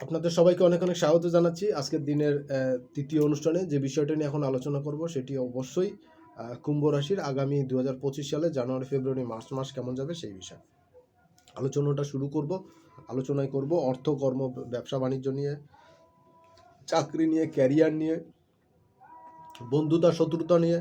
আপনাদের সবাইকে অনেক অনেক স্বাগত জানাচ্ছি আজকের দিনের তৃতীয় অনুষ্ঠানে। যে বিষয়টা নিয়ে এখন আলোচনা করব সেটি অবশ্যই কুম্ভ রাশির আগামী দু হাজার পঁচিশ সালে জানুয়ারি, ফেব্রুয়ারি, মার্চ মাস কেমন যাবে সেই বিষয়ে। আলোচনাটা শুরু করব, আলোচনায় করব অর্থ, কর্ম, ব্যবসা, বাণিজ্য নিয়ে, চাকরি নিয়ে ক্যারিয়ার নিয়ে, বন্ধুতা, শত্রুতা নিয়ে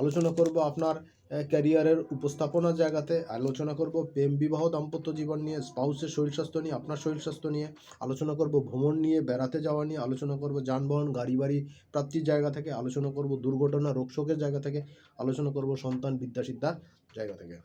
আলোচনা করব আপনার ক্যারিয়ারের উপস্থাপনা জায়গাতে আলোচনা করব, প্রেম বিবাহ, দাম্পত্য জীবন নিয়ে, স্পাউসের শরীর স্বাস্থ্য নিয়ে, আপনার শরীর স্বাস্থ্য নিয়ে আলোচনা করব, ভ্রমণ নিয়ে, বেড়াতে যাওয়া নিয়ে আলোচনা করব, যানবাহন গাড়ি বাড়ি প্রাপ্তির জায়গা থেকে আলোচনা করব, দুর্ঘটনা রোগশোকের জায়গা থেকে আলোচনা করব, সন্তান বিদ্যাসিদ্ধার জায়গা থেকে।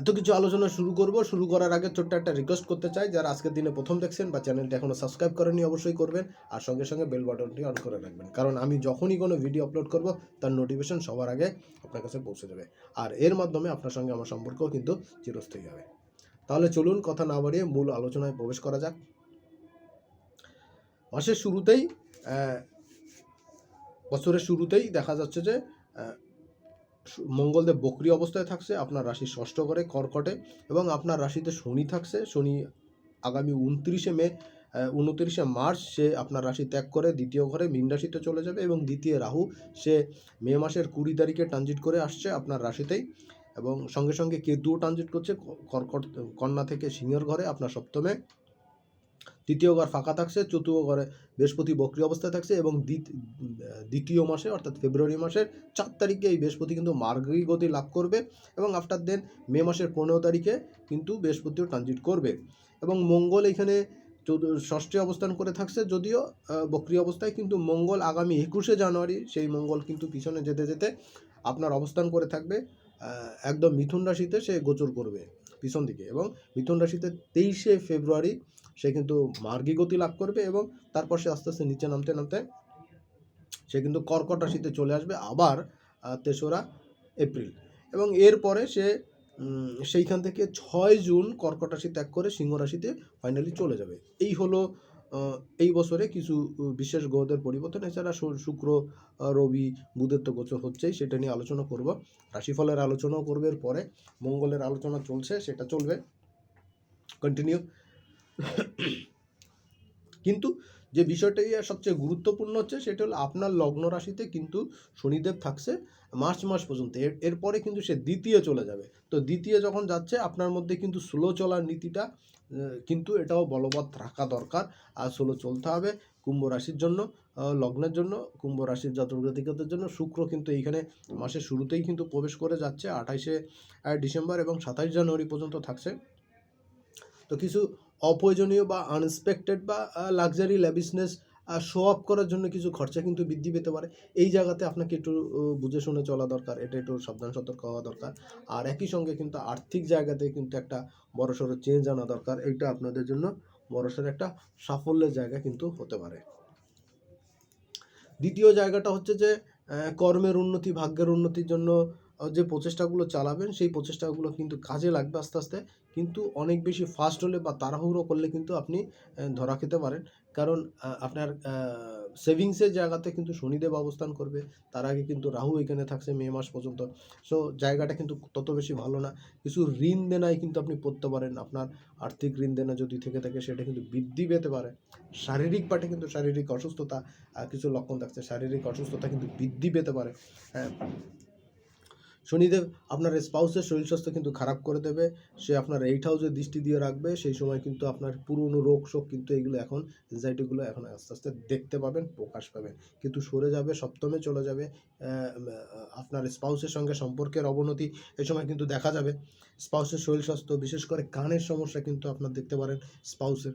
এত কিছু আলোচনা শুরু করব, শুরু করার আগে ছোট্ট একটা রিকোয়েস্ট করতে চাই। যারা আজকের দিনে প্রথম দেখছেন বা চ্যানেলটি এখনও সাবস্ক্রাইব করেনি অবশ্যই করবেন। আর সঙ্গে সঙ্গে বেল বাটনটি অন করে রাখবেন। কারণ আমি যখনই কোনো ভিডিও আপলোড করব, তার নোটিফিকেশন সবার আগে আপনার কাছে পৌঁছে যাবে। আর এর মাধ্যমে আপনার সঙ্গে আমার সম্পর্ক কিন্তু চিরস্থায়ী হবে। তাহলে চলুন কথা না বাড়িয়ে মূল আলোচনায় প্রবেশ করা যাক। মাসের শুরুতেই বছরের শুরুতেই দেখা যাচ্ছে যে মঙ্গলদেব বক্রি অবস্থায় থাকছে, আপনার রাশি ষষ্ঠ ঘরে কর্কটে, এবং আপনার রাশিতে শনি থাকছে, শনি আগামী উনত্রিশে মে উনত্রিশে মার্চ, সে আপনার রাশি ত্যাগ করে, দ্বিতীয় ঘরে মীন রাশিতে চলে যাবে, এবং দ্বিতীয় রাহু, সে মে মাসের কুড়ি তারিখে ট্রানজিট করে আসছে আপনার রাশিতেই, এবং সঙ্গে সঙ্গে কেতুও ট্রানজিট করছে কর্কট, কন্যা থেকে সিংহের ঘরে, আপনার সপ্তমে। তৃতীয় ঘর ফাঁকা থাকছে, চতুর্থ ঘরে বৃহস্পতি বক্রি অবস্থায় থাকছে এবং দ্বিত- দ্বিতীয় মাসে অর্থাৎ ফেব্রুয়ারি মাসের চার তারিখে এই বৃহস্পতি কিন্তু মার্গী গতি লাভ করবে এবং আফটার দেন মে মাসের পনেরো তারিখে কিন্তু বৃহস্পতিও ট্রানজিট করবে। এবং মঙ্গল এখানে ষষ্ঠে অবস্থান করে থাকছে যদিও বক্রি অবস্থায় কিন্তু মঙ্গল আগামী একুশে জানুয়ারি সেই মঙ্গল কিন্তু পিছনে যেতে যেতে আপনার অবস্থান করে থাকবে একদম মিথুন রাশিতে সে গোচর করবে পিছন দিকে এবং মিথুন রাশিতে তেইশে ফেব্রুয়ারি সে কিন্তু মার্গী গতি লাভ করবে এবং তারপর সে আস্তে আস্তে নিচে নামতে নামতে সে কিন্তু কর্কট রাশিতে চলে আসবে আবার তেসরা এপ্রিল। এবং এরপরে সে সেইখান থেকে ছয় জুন কর্কট রাশি ত্যাগ করে সিংহ রাশিতে ফাইনালি চলে যাবে। এই হলো এই বছরে কিছু বিশেষ গ্রহদের পরিবর্তন। এছাড়া শুক্র রবি, বুধের তো গোচর হচ্ছেই, সেটা নিয়ে আলোচনা করব। রাশিফলের আলোচনাও করবে এর পরে মঙ্গলের আলোচনা চলছে, সেটা চলবে। কন্টিনিউ কিন্তু যে বিষয়টাই সবচেয়ে গুরুত্বপূর্ণ হচ্ছে, সেটা হলো আপনার লগ্ন রাশিতে কিন্তু শনিদেব থাকছে মার্চ মাস পর্যন্ত। এর, এরপরে কিন্তু সে দ্বিতীয় চলে যাবে। তো দ্বিতীয় যখন যাচ্ছে, আপনার মধ্যে কিন্তু স্লো চলার নীতিটা কিন্তু এটাও বলবৎ রাখা দরকার। আর স্লো চলতে হবে কুম্ভ রাশির জন্য লগ্নের জন্য, কুম্ভ রাশির জাতক জন্য। শুক্র কিন্তু এইখানে মাসের শুরুতেই কিন্তু প্রবেশ করে যাচ্ছে, আঠাইশে ডিসেম্বর এবং সাতাইশ জানুয়ারি পর্যন্ত থাকছে। তো কিছু অপ্রয়োজনীয় বা আনএক্সপেক্টেড বা লাক্সারি ল্যাবিসনেস শো আপ করার জন্য কিছু খরচা কিন্তু বৃদ্ধি পেতে পারে। এই জায়গাতে আপনাকে একটু বুঝে শুনে চলা দরকার। এটা একটু সাবধান, সতর্ক হওয়া দরকার। আর একই সঙ্গে কিন্তু আর্থিক জায়গাতে কিন্তু একটা বড়সড় চেঞ্জ আনা দরকার। এইটা আপনাদের জন্য বড়সড় একটা সাফল্যের জায়গা কিন্তু হতে পারে। দ্বিতীয় জায়গাটা হচ্ছে যে কর্মের উন্নতি, ভাগ্যের উন্নতির জন্য যে প্রচেষ্টাগুলো চালাবেন, সেই প্রচেষ্টাগুলো কিন্তু কাজে লাগবে আস্তে আস্তে। কিন্তু অনেক বেশি ফাস্ট হলে বা তাড়াহুড়ো করলে কিন্তু আপনি ধরা খেতে পারেন। কারণ আপনার সেভিংসের জায়গাতে কিন্তু শনিদেব অবস্থান করবে। তার আগে কিন্তু রাহু এখানে থাকছে মে মাস পর্যন্ত। সো জায়গাটা কিন্তু তত বেশি ভালো না। কিছু ঋণ দেনায় কিন্তু আপনি পড়তে পারেন। আপনার আর্থিক ঋণ দেনা যদি থেকে থাকে, সেটা কিন্তু বৃদ্ধি পেতে পারে। শারীরিক পাটে কিন্তু শারীরিক অসুস্থতা কিছু লক্ষণ থাকছে। শারীরিক অসুস্থতা কিন্তু বৃদ্ধি পেতে পারে। হ্যাঁ। শনিদেব আপনার স্পাউসের শরীর স্বাস্থ্য কিন্তু খারাপ করে দেবে। সে আপনার এইট হাউসে দৃষ্টি দিয়ে রাখবে। সেই সময় কিন্তু আপনার পুরনো রোগ শোক কিন্তু এগুলো এখন এনজাইটিগুলো এখন আস্তে আস্তে দেখতে পাবেন, প্রকাশ পাবেন। কিন্তু সরে যাবে, সপ্তমে চলে যাবে আপনার স্পাউসের সঙ্গে সম্পর্কের অবনতি এই সময় কিন্তু দেখা যাবে। স্পাউসের শরীর স্বাস্থ্য, বিশেষ করে কানের সমস্যা কিন্তু আপনার দেখতে পারেন স্পাউসের।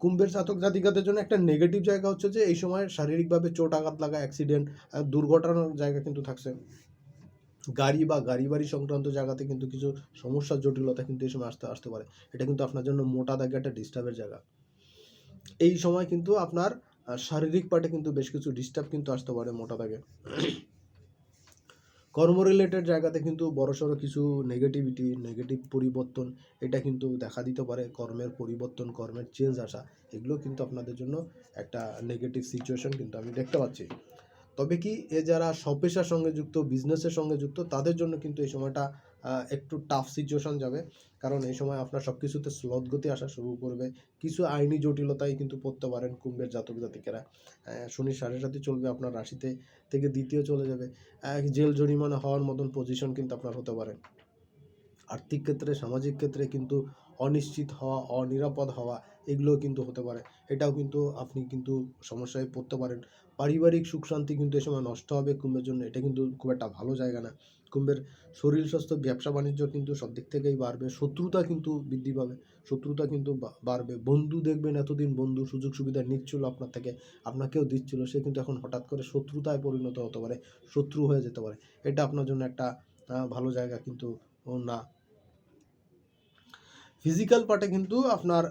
কুম্ভের জাতক জাতিকাদের জন্য একটা নেগেটিভ জায়গা হচ্ছে যে, এই সময় শারীরিকভাবে চোট আঘাত লাগা অ্যাক্সিডেন্ট দুর্ঘটনার জায়গা কিন্তু থাকছে। গাড়ি বা গাড়ি বাড়ি সংক্রান্ত জায়গাতে কিন্তু কিছু সমস্যার জটিলতা কিন্তু এই সময় আসতে আসতে পারে। এটা কিন্তু আপনার জন্য মোটা দাগে একটা ডিস্টার্বের জায়গা। এই সময় কিন্তু আপনার শারীরিক পার্টে কিন্তু বেশ কিছু ডিস্টার্ব কিন্তু আসতে পারে মোটা দাগে। কর্ম রিলেটেড জায়গাতে কিন্তু বড়সড় কিছু নেগেটিভিটি নেগেটিভ পরিবর্তন এটা কিন্তু দেখা দিতে পারে। কর্মের পরিবর্তন, কর্মের চেঞ্জ আসা, এগুলো কিন্তু আপনাদের জন্য একটা নেগেটিভ সিচুয়েশন কিন্তু আমি দেখতে পাচ্ছি। তবে কি এ যারা স্বপেশার সঙ্গে যুক্ত বিজনেসের সঙ্গে যুক্ত, তাদের জন্য কিন্তু এই সময়টা একটু টাফ সিচুয়েশন যাবে। কারণ এই সময় আপনার সব কিছুতে স্লথ গতি আসা শুরু করবে। কিছু আইনি জটিলতায় কিন্তু পড়তে পারেন কুম্ভের জাতক জাতিকেরা শনি সাড়ে সাথে চলবে আপনার রাশিতে থেকে দ্বিতীয় চলে যাবে। এক জেল জরিমানা হওয়ার মতন পজিশন কিন্তু আপনার হতে পারে। আর্থিক ক্ষেত্রে, সামাজিক ক্ষেত্রে কিন্তু অনিশ্চিত হওয়া, অনিরাপদ হওয়া, এগুলোও কিন্তু হতে পারে। এটাও কিন্তু আপনি কিন্তু সমস্যায় পড়তে পারেন। পারিবারিক সুখ শান্তি কিন্তু এ সময় নষ্ট হবে কুম্ভের জন্য। এটা কিন্তু খুব একটা ভালো জায়গা না। কুম্ভের শরীর স্বাস্থ্য, ব্যবসা বাণিজ্য কিন্তু সব দিক থেকেই বাড়বে। শত্রুতা কিন্তু বৃদ্ধি পাবে। শত্রুতা কিন্তু বাড়বে। বন্ধু দেখবেন এতদিন বন্ধু, সুযোগ সুবিধা নিচ্ছিল আপনার থেকে, আপনাকেও দিচ্ছিল। সে কিন্তু এখন হঠাৎ করে শত্রুতায় পরিণত হতে পারে, শত্রু হয়ে যেতে পারে। এটা আপনার জন্য একটা ভালো জায়গা কিন্তু না। ফিজিক্যাল পার্টে কিন্তু আপনার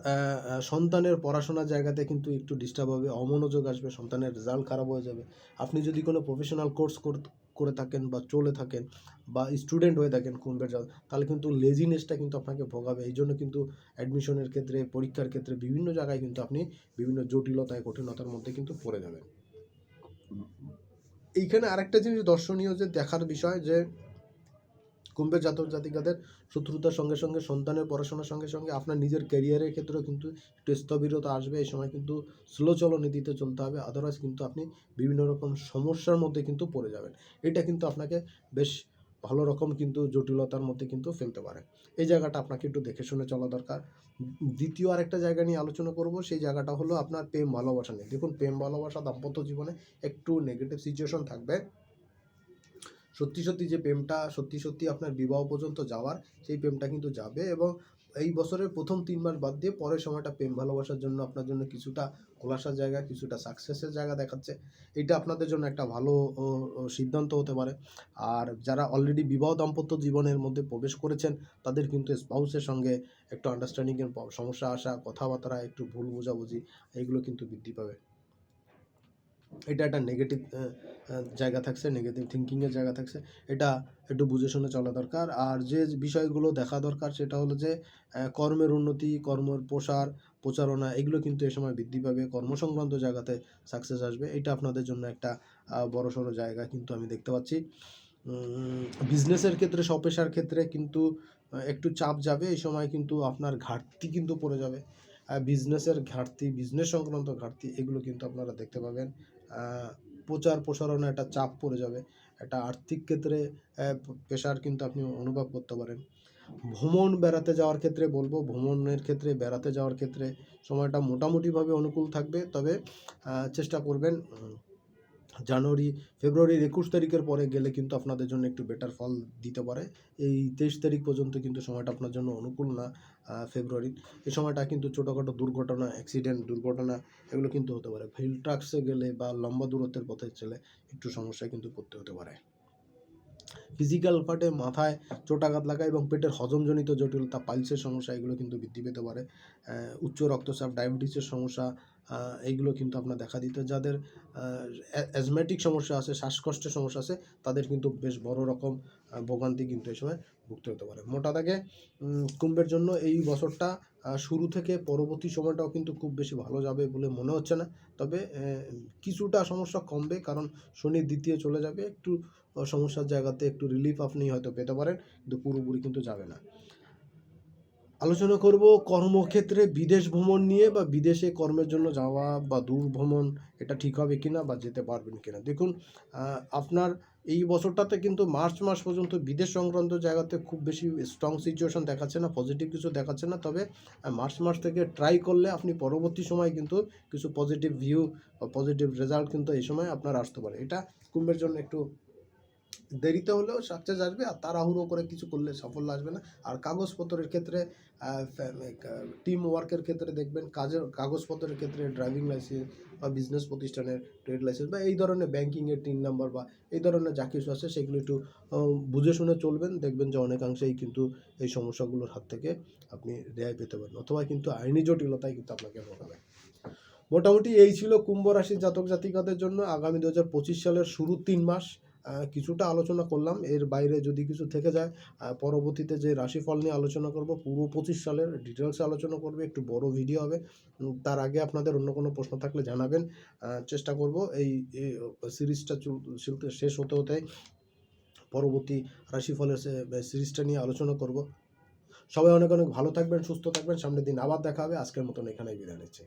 সন্তানের পড়াশোনার জায়গাতে কিন্তু একটু ডিস্টার্ব হবে, অমনোযোগ আসবে, সন্তানের রেজাল্ট খারাপ হয়ে যাবে। আপনি যদি কোনো প্রফেশনাল কোর্স করে থাকেন বা চলে থাকেন বা স্টুডেন্ট হয়ে থাকেন কুম্ভের জাল তাহলে কিন্তু লেজিনেসটা কিন্তু আপনাকে ভোগাবে। এই জন্য কিন্তু অ্যাডমিশনের ক্ষেত্রে, পরীক্ষার ক্ষেত্রে বিভিন্ন জায়গায় কিন্তু আপনি বিভিন্ন জটিলতায়, কঠিনতার মধ্যে কিন্তু পড়ে যাবেন। এইখানে আরেকটা জিনিস দর্শনীয় যে দেখার বিষয় যে কুম্ভের জাতক জাতিকাদের শত্রুতার সঙ্গে সঙ্গে, সন্তানের পড়াশোনার সঙ্গে সঙ্গে আপনার নিজের ক্যারিয়ারের ক্ষেত্রেও কিন্তু একটু স্থবিরতা আসবে। এই সময় কিন্তু স্লো চলনীতিতে চলতে হবে আদারওয়াইজ কিন্তু আপনি বিভিন্ন রকম সমস্যার মধ্যে কিন্তু পড়ে যাবেন। এটা কিন্তু আপনাকে বেশ ভালো রকম কিন্তু জটিলতার মধ্যে কিন্তু ফেলতে পারে। এই জায়গাটা আপনাকে একটু দেখে শুনে চলা দরকার। দ্বিতীয় আরেকটা জায়গা নিয়ে আলোচনা করব, সেই জায়গাটা হলো আপনার প্রেম ভালোবাসা নিয়ে। দেখুন, প্রেম ভালোবাসা দাম্পত্য জীবনে একটু নেগেটিভ সিচুয়েশন থাকবে। সত্যি সত্যি যে প্রেমটা, সত্যি সত্যি আপনার বিবাহ পর্যন্ত যাওয়ার, সেই প্রেমটা কিন্তু যাবে এবং এই বছরের প্রথম তিন মাস বাদ দিয়ে পরের সময়টা প্রেম ভালোবাসার জন্য আপনার জন্য কিছুটা খোলাসার জায়গা, কিছুটা সাকসেসের জায়গা দেখাচ্ছে। এটা আপনাদের জন্য একটা ভালো সিদ্ধান্ত হতে পারে। আর যারা অলরেডি বিবাহ দাম্পত্য জীবনের মধ্যে প্রবেশ করেছেন, তাদের কিন্তু স্পাউসের সঙ্গে একটু আন্ডারস্ট্যান্ডিংয়ের সমস্যা আসা, কথাবার্তা, একটু ভুল বোঝাবুঝি এগুলো কিন্তু বৃদ্ধি পাবে। এটা একটা নেগেটিভ জায়গা থাকছে নেগেটিভ থিঙ্কিংয়ের জায়গা থাকছে। এটা একটু বুঝে শুনে চলা দরকার। আর যে বিষয়গুলো দেখা দরকার সেটা হলো যে কর্মের উন্নতি, কর্মের প্রসার, প্রচারণা, এগুলো কিন্তু এ সময় বৃদ্ধি পাবে। কর্মসংক্রান্ত জায়গাতে সাকসেস আসবে। এটা আপনাদের জন্য একটা বড়সড় জায়গা কিন্তু আমি দেখতে পাচ্ছি। বিজনেসের ক্ষেত্রে স্বপেশার ক্ষেত্রে কিন্তু একটু চাপ যাবে। এই সময় কিন্তু আপনার ঘাটতি কিন্তু পড়ে যাবে। বিজনেসের ঘাটতি বিজনেস সংক্রান্ত ঘাটতি, এগুলো কিন্তু আপনারা দেখতে পাবেন। প্রচার প্রসারণে একটা চাপ পড়ে যাবে। একটা আর্থিক ক্ষেত্রে প্রেশার কিন্তু আপনি অনুভব করতে পারেন। ভ্রমণ বেড়াতে যাওয়ার ক্ষেত্রে বলব, ভ্রমণের ক্ষেত্রে, বেড়াতে যাওয়ার ক্ষেত্রে সময়টা মোটামুটিভাবে অনুকূল থাকবে। তবে চেষ্টা করবেন জানুয়ারি, ফেব্রুয়ারির একুশ তারিখের পরে গেলে কিন্তু আপনাদের জন্য একটু বেটার ফল দিতে পারে। এই তেইশ তারিখ পর্যন্ত কিন্তু সময়টা আপনার জন্য অনুকূল না ফেব্রুয়ারির। এই সময়টা কিন্তু ছোটোখাটো দুর্ঘটনা অ্যাক্সিডেন্ট দুর্ঘটনা, এগুলো কিন্তু হতে পারে। ফিল্ড ট্রাক্সে গেলে বা লম্বা দূরত্বের পথে চলে একটু সমস্যায় কিন্তু পড়তে হতে পারে। ফিজিক্যাল পার্টে মাথায় চোটাঘাত লাগা এবং পেটের হজমজনিত জটিলতা পাইলসের সমস্যা এগুলো কিন্তু বৃদ্ধি পেতে পারে। উচ্চ রক্তচাপ ডায়াবেটিসের সমস্যা এইগুলো কিন্তু আপনার দেখা দিত। যাদের অ্যাজমেটিক সমস্যা আছে, শ্বাসকষ্টের সমস্যা আছে, তাদের কিন্তু বেশ বড় রকম ভোগান্তি কিন্তু এই সময় ভুগতে হতে পারে। মোটা দাগে কুম্ভের জন্য এই বছরটা শুরু থেকে পরবর্তী সময়টাও কিন্তু খুব বেশি ভালো যাবে বলে মনে হচ্ছে না। তবে কিছুটা সমস্যা কমবে, কারণ শনি দ্বিতীয় চলে যাবে। একটু সমস্যার জায়গাতে একটু রিলিফ আপনি হয়তো পেতে পারেন, কিন্তু পুরোপুরি কিন্তু যাবে না। আলোচনা করব কর্মক্ষেত্রে বিদেশ ভ্রমণ নিয়ে বা বিদেশে কর্মের জন্য যাওয়া বা দূর ভ্রমণ এটা ঠিক হবে কিনা বা যেতে পারবেন কিনা। দেখুন আপনার এই বছরটাতে কিন্তু মার্চ মাস পর্যন্ত বিদেশ সংক্রান্ত জায়গাতে খুব বেশি স্ট্রং সিচুয়েশন দেখাচ্ছে না পজিটিভ কিছু দেখাচ্ছে না। তবে মার্চ মাস থেকে ট্রাই করলে আপনি পরবর্তী সময় কিন্তু কিছু পজিটিভ ভিউ বা পজিটিভ রেজাল্ট কিন্তু এই সময় আপনার আসতে পারে। এটা কুম্ভের জন্য একটু দেরিতে হলেও সাকসেস আসবে আর তাড়াহুড়ো করে কিছু করলে সাফল্য আসবে না। আর কাগজপত্রের ক্ষেত্রে টিম ওয়ার্কের ক্ষেত্রে দেখবেন কাজের কাগজপত্রের ক্ষেত্রে ড্রাইভিং লাইসেন্স বা বিজনেস প্রতিষ্ঠানের ট্রেড লাইসেন্স বা এই ধরনের ব্যাঙ্কিংয়ের টিন নাম্বার বা এই ধরনের যা কিছু আছে সেগুলো একটু বুঝে শুনে চলবেন। দেখবেন যে অনেকাংশেই কিন্তু এই সমস্যাগুলোর হাত থেকে আপনি রেহাই পেতে পারেন। অথবা কিন্তু আইনি জটিলতায় কিন্তু আপনাকে ভোগাবে। মোটামুটি এই ছিল কুম্ভ রাশির জাতক জাতিকাদের জন্য। আগামী দু সালের শুরুর তিন মাস কিছুটা আলোচনা করলাম। এর বাইরে যদি কিছু থেকে যায় পরবর্তীতে যে রাশিফল নিয়ে আলোচনা করব, পুরো পঁচিশ সালের ডিটেলসে আলোচনা করবে, একটু বড় ভিডিও হবে। তার আগে আপনাদের অন্য কোনো প্রশ্ন থাকলে জানাবেন। চেষ্টা করব এই সিরিজটা শেষ হতে হতে পরবর্তী রাশিফলের সিরিজটা নিয়ে আলোচনা করব। সবাই অনেক অনেক ভালো থাকবেন, সুস্থ থাকবেন। সামনের দিন আবার দেখা হবে। আজকের মতন এখানেই বিদায় নিচ্ছি।